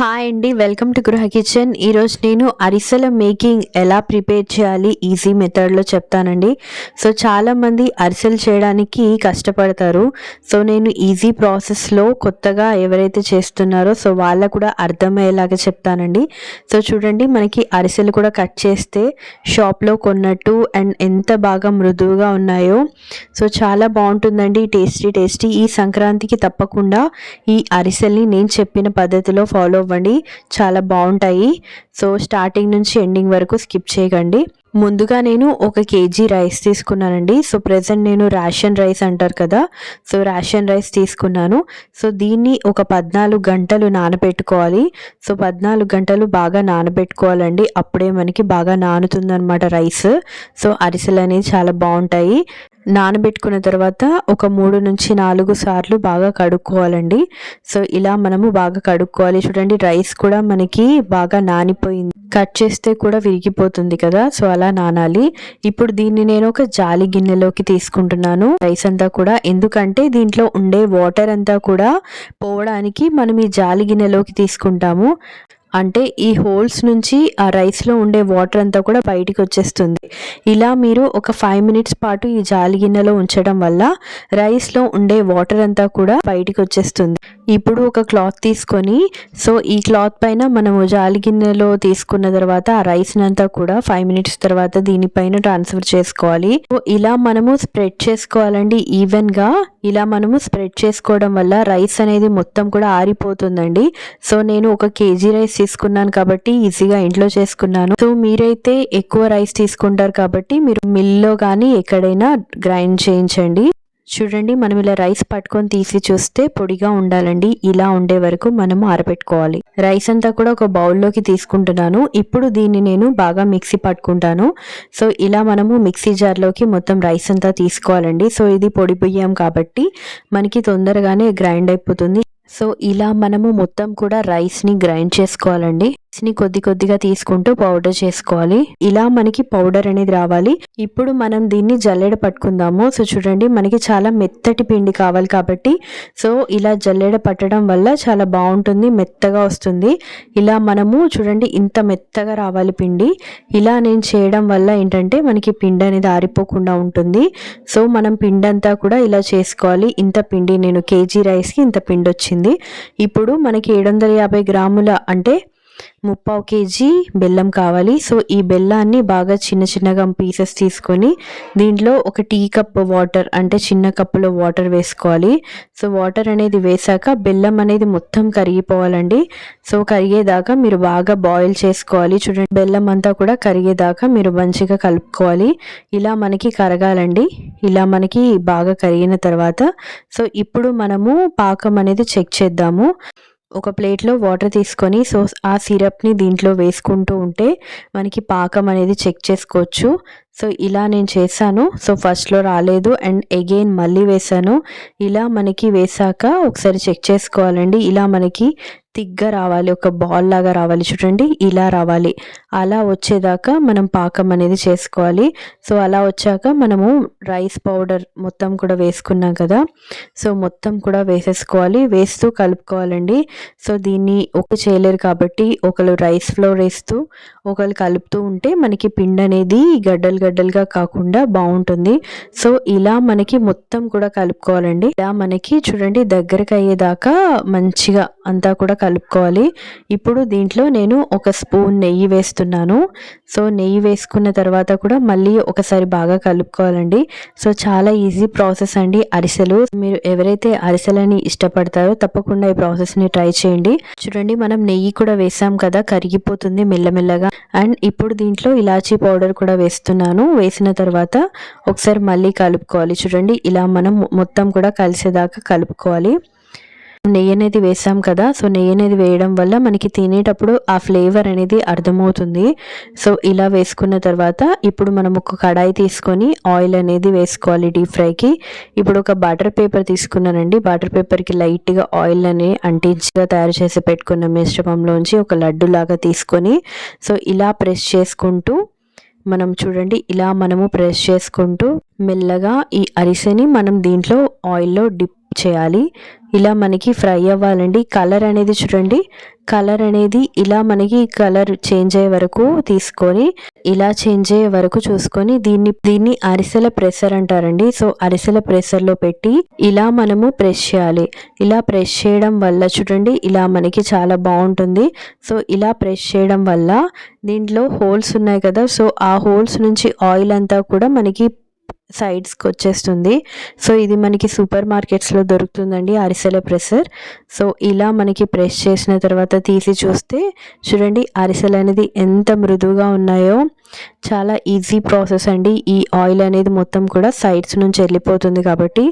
Hi అండి welcome to గృహ kitchen ఈరోజు నేను అరిసెల మేకింగ్ ఎలా ప్రిపేర్ చేయాలి? ఈజీ మెథడ్లో చెప్తానండి. సో చాలామంది అరిసెలు చేయడానికి కష్టపడతారు. సో నేను ఈజీ ప్రాసెస్లో కొత్తగా ఎవరైతే చేస్తున్నారో సో వాళ్ళకు కూడా అర్థమయ్యేలాగా చెప్తానండి. సో చూడండి మనకి అరిసెలు కూడా కట్ చేస్తే షాప్లో కొన్నట్టు అండ్ ఎంత బాగా మృదువుగా ఉన్నాయో. సో చాలా బాగుంటుందండి. టేస్టీ టేస్టీ ఈ సంక్రాంతికి తప్పకుండా ఈ అరిసెల్ని నేను చెప్పిన పద్ధతిలో ఫాలో అవ్వండి. చాలా బాగుంటాయి. సో స్టార్టింగ్ నుంచి ఎండింగ్ వరకు స్కిప్ చేయకండి. ముందుగా నేను ఒక కేజీ రైస్ తీసుకున్నానండి. సో ప్రజెంట్ నేను రేషన్ రైస్ అంటారు కదా. సో రేషన్ రైస్ తీసుకున్నాను. సో దీన్ని ఒక పద్నాలుగు గంటలు నానబెట్టుకోవాలి. సో పద్నాలుగు గంటలు బాగా నానబెట్టుకోవాలండి. అప్పుడే మనకి బాగా నానుతుందన్నమాట రైస్. సో అరిసెలు అనేవి చాలా బాగుంటాయి. నానబెట్టుకున్న తర్వాత ఒక మూడు నుంచి నాలుగు సార్లు బాగా కడుక్కోవాలండి. సో ఇలా మనము బాగా కడుక్కోవాలి. చూడండి రైస్ కూడా మనకి బాగా నానిపోయింది. కట్ చేస్తే కూడా విరిగిపోతుంది కదా సో అలా నానాలి. ఇప్పుడు దీన్ని నేను ఒక జాలి గిన్నెలోకి తీసుకుంటున్నాను. రైస్ అంతా కూడా ఎందుకంటే దీంట్లో ఉండే వాటర్ అంతా కూడా పోవడానికి మనం ఈ జాలి గిన్నెలోకి తీసుకుంటాము. అంటే ఈ హోల్స్ నుంచి ఆ రైస్లో ఉండే వాటర్ అంతా కూడా బయటికి వచ్చేస్తుంది ఇలా మీరు ఒక ఫైవ్ మినిట్స్ పాటు ఈ జాలి గిన్నెలో ఉంచడం వల్ల రైస్లో ఉండే వాటర్ అంతా కూడా బయటికి వచ్చేస్తుంది ఇప్పుడు ఒక క్లాత్ తీసుకొని సో ఈ క్లాత్ పైన మనము జాలి గిన్నెలో తీసుకున్న తర్వాత ఆ రైస్ అంతా కూడా ఫైవ్ మినిట్స్ తర్వాత దీనిపైన ట్రాన్స్ఫర్ చేసుకోవాలి. సో ఇలా మనము స్ప్రెడ్ చేసుకోవాలండి. ఈవెన్గా ఇలా మనము స్ప్రెడ్ చేసుకోవడం వల్ల రైస్ అనేది మొత్తం కూడా ఆరిపోతుందండి. సో నేను ఒక కేజీ రైస్ తీసుకున్నాను కాబట్టి ఈజీగా ఇంట్లో చేసుకున్నాను. సో మీరైతే ఎక్కువ రైస్ తీసుకుంటారు కాబట్టి మీరు మిల్లో కానీ ఎక్కడైనా గ్రైండ్ చేయించండి. చూడండి మనం ఇలా రైస్ పట్టుకొని తీసి చూస్తే పొడిగా ఉండాలండి. ఇలా ఉండే వరకు మనము ఆరబెట్టుకోవాలి. రైస్ అంతా కూడా ఒక బౌల్లోకి తీసుకుంటున్నాను. ఇప్పుడు దీన్ని నేను బాగా మిక్సీ పట్టుకుంటాను. సో ఇలా మనము మిక్సీ జార్లోకి మొత్తం రైస్ అంతా తీసుకోవాలండి. సో ఇది పొడి బియ్యం కాబట్టి మనకి తొందరగానే గ్రైండ్ అయిపోతుంది. సో ఇలా మనము మొత్తం కూడా రైస్ని గ్రైండ్ చేసుకోవాలండి. రైస్ని కొద్ది కొద్దిగా తీసుకుంటూ పౌడర్ చేసుకోవాలి. ఇలా మనకి పౌడర్ అనేది రావాలి. ఇప్పుడు మనం దీన్ని జల్లెడ పట్టుకుందాము. సో చూడండి మనకి చాలా మెత్తటి పిండి కావాలి కాబట్టి. సో ఇలా జల్లెడ పట్టడం వల్ల చాలా బాగుంటుంది మెత్తగా వస్తుంది. ఇలా మనము చూడండి ఇంత మెత్తగా రావాలి పిండి. ఇలా నేను చేయడం వల్ల ఏంటంటే మనకి పిండి అనేది ఆరిపోకుండా ఉంటుంది. సో మనం పిండి అంతా కూడా ఇలా చేసుకోవాలి. ఇంత పిండి నేను కేజీ రైస్కి ఇంత పిండి వచ్చింది ఇప్పుడు మనకి ఏడు వందల యాభై గ్రాముల అంటే ముప్పావు కేజీ బెల్లం కావాలి. సో ఈ బెల్లాన్ని బాగా చిన్న చిన్నగా పీసెస్ తీసుకొని దీంట్లో ఒక టీ కప్ వాటర్ అంటే చిన్న కప్పులో వాటర్ వేసుకోవాలి. సో వాటర్ అనేది వేసాక బెల్లం అనేది మొత్తం కరిగిపోవాలండి. సో కరిగేదాకా మీరు బాగా బాయిల్ చేసుకోవాలి. చూడండి బెల్లం అంతా కూడా కరిగేదాకా మీరు మంచిగా కలుపుకోవాలి. ఇలా మనకి కరగాలండి. ఇలా మనకి బాగా కరిగిన తర్వాత సో ఇప్పుడు మనము పాకం అనేది చెక్ చేద్దాము. ఒక ప్లేట్లో వాటర్ తీసుకొని సో ఆ సిరప్ని దీంట్లో వేసుకుంటూ ఉంటే మనకి పాకం అనేది చెక్ చేసుకోవచ్చు. సో ఇలా నేను చేశాను. సో ఫస్ట్లో రాలేదు. అండ్ అగైన్ మళ్ళీ వేసాను ఇలా మనకి వేసాక ఒకసారి చెక్ చేసుకోవాలండి. ఇలా మనకి తిగ్గా రావాలి. ఒక బాల్ లాగా రావాలి చూడండి. ఇలా రావాలి. అలా వచ్చేదాకా మనం పాకం అనేది చేసుకోవాలి. సో అలా వచ్చాక మనము రైస్ పౌడర్ మొత్తం కూడా వేసుకున్నాం కదా. సో మొత్తం కూడా వేసేసుకోవాలి. వేస్తూ కలుపుకోవాలండి. సో దీన్ని ఒక చేయలేరు కాబట్టి ఒకరు రైస్ ఫ్లోర్ వేస్తూ ఒకరు కలుపుతూ ఉంటే మనకి పిండి అనేది గడ్డలు గడ్డలుగా కాకుండా బాగుంటుంది. సో ఇలా మనకి మొత్తం కూడా కలుపుకోవాలండి. ఇలా మనకి చూడండి దగ్గరకు అయ్యేదాకా మంచిగా అంతా కూడా కలుపుకోవాలి. ఇప్పుడు దీంట్లో నేను ఒక స్పూన్ నెయ్యి వేస్తున్నాను. సో నెయ్యి వేసుకున్న తర్వాత కూడా మళ్ళీ ఒకసారి బాగా కలుపుకోవాలండి. సో చాలా ఈజీ ప్రాసెస్ అండి అరిసెలు. మీరు ఎవరైతే అరిసెలని ఇష్టపడతారో తప్పకుండా ఈ ప్రాసెస్ని ట్రై చేయండి. చూడండి మనం నెయ్యి కూడా వేసాం కదా కరిగిపోతుంది మెల్లమెల్లగా. అండ్ ఇప్పుడు దీంట్లో ఇలాచీ పౌడర్ కూడా వేస్తున్నాను. వేసిన తర్వాత ఒకసారి మళ్ళీ కలుపుకోవాలి. చూడండి ఇలా మనం మొత్తం కూడా కలిసేదాకా కలుపుకోవాలి. నెయ్యి అనేది వేసాం కదా సో నెయ్యి అనేది వేయడం వల్ల మనకి తినేటప్పుడు ఆ ఫ్లేవర్ అనేది అర్థమవుతుంది. సో ఇలా వేసుకున్న తర్వాత ఇప్పుడు మనం ఒక కడాయి తీసుకొని ఆయిల్ అనేది వేసుకోవాలి డీప్ ఫ్రైకి. ఇప్పుడు ఒక బటర్ పేపర్ తీసుకున్నానండి. బటర్ పేపర్కి లైట్గా ఆయిల్ అనే అంటించిగా తయారు చేసి పెట్టుకున్న మిశ్రమంలోంచి. ఒక లడ్డు లాగా తీసుకొని సో ఇలా ప్రెస్ చేసుకుంటూ మనం చూడండి ఇలా మనము ప్రెస్ చేసుకుంటూ మెల్లగా ఈ అరిసెని మనం దీంట్లో ఆయిల్లో డిప్ చేయాలి. ఇలా మనకి ఫ్రై అవ్వాలండి. కలర్ అనేది చూడండి. కలర్ అనేది ఇలా మనకి కలర్ చేంజ్ అయ్యే వరకు తీసుకొని ఇలా చేంజ్ అయ్యే వరకు చూసుకొని దీన్ని దీన్ని అరిసెల ప్రెషర్ అంటారండి. సో అరిసెల ప్రెషర్లో పెట్టి ఇలా మనము ప్రెస్ చేయాలి. ఇలా ప్రెస్ చేయడం వల్ల చూడండి ఇలా మనకి చాలా బాగుంటుంది. సో ఇలా ప్రెస్ చేయడం వల్ల దీంట్లో హోల్స్ ఉన్నాయి కదా. సో ఆ హోల్స్ నుంచి ఆయిల్ అంతా కూడా మనకి సైడ్స్కి వచ్చేస్తుంది. సో ఇది మనకి సూపర్ మార్కెట్స్లో దొరుకుతుందండి అరిసెల ప్రెసర్ సో ఇలా మనకి ప్రెస్ చేసిన తర్వాత తీసి చూస్తే చూడండి అరిసెలు అనేది ఎంత మృదువుగా ఉన్నాయో. చాలా ఈజీ ప్రాసెస్ అండి. ఈ ఆయిల్ అనేది మొత్తం కూడా సైడ్స్ నుంచి వెళ్ళిపోతుంది కాబట్టి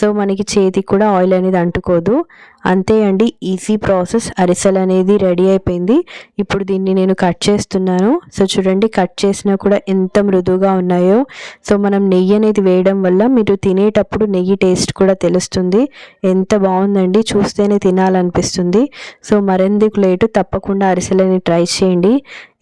సో మనకి చేతికి కూడా ఆయిల్ అనేది అంటుకోదు. అంతే అండి ఈజీ ప్రాసెస్ అరిసెలు అనేది రెడీ అయిపోయింది. ఇప్పుడు దీన్ని నేను కట్ చేస్తున్నాను. సో చూడండి కట్ చేసినా కూడా ఎంత మృదువుగా ఉన్నాయో. సో మనం నెయ్యి అనేది వేయడం వల్ల మీరు తినేటప్పుడు నెయ్యి టేస్ట్ కూడా తెలుస్తుంది. ఎంత బాగుందండి చూస్తేనే తినాలనిపిస్తుంది. సో మరెందుకు లేటు తప్పకుండా అరిసెలని ట్రై చేయండి.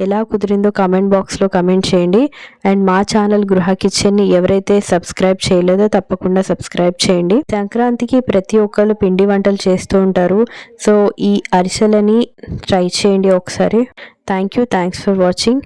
ఎలా కుదిరిందో కామెంట్ బాక్స్లో కమెంట్ చేయండి. అండ్ మా ఛానల్ గృహ కిచెన్ని ఎవరైతే సబ్స్క్రైబ్ చేయలేదో తప్పకుండా సబ్స్క్రైబ్ చేయండి. సంక్రాంతికి ప్రతి ఒక్కరు పిండి వంటలు చేస్తూ ఉంటారు. సో ఈ అరిసెలని ట్రై చేయండి ఒకసారి. Thank you thanks for watching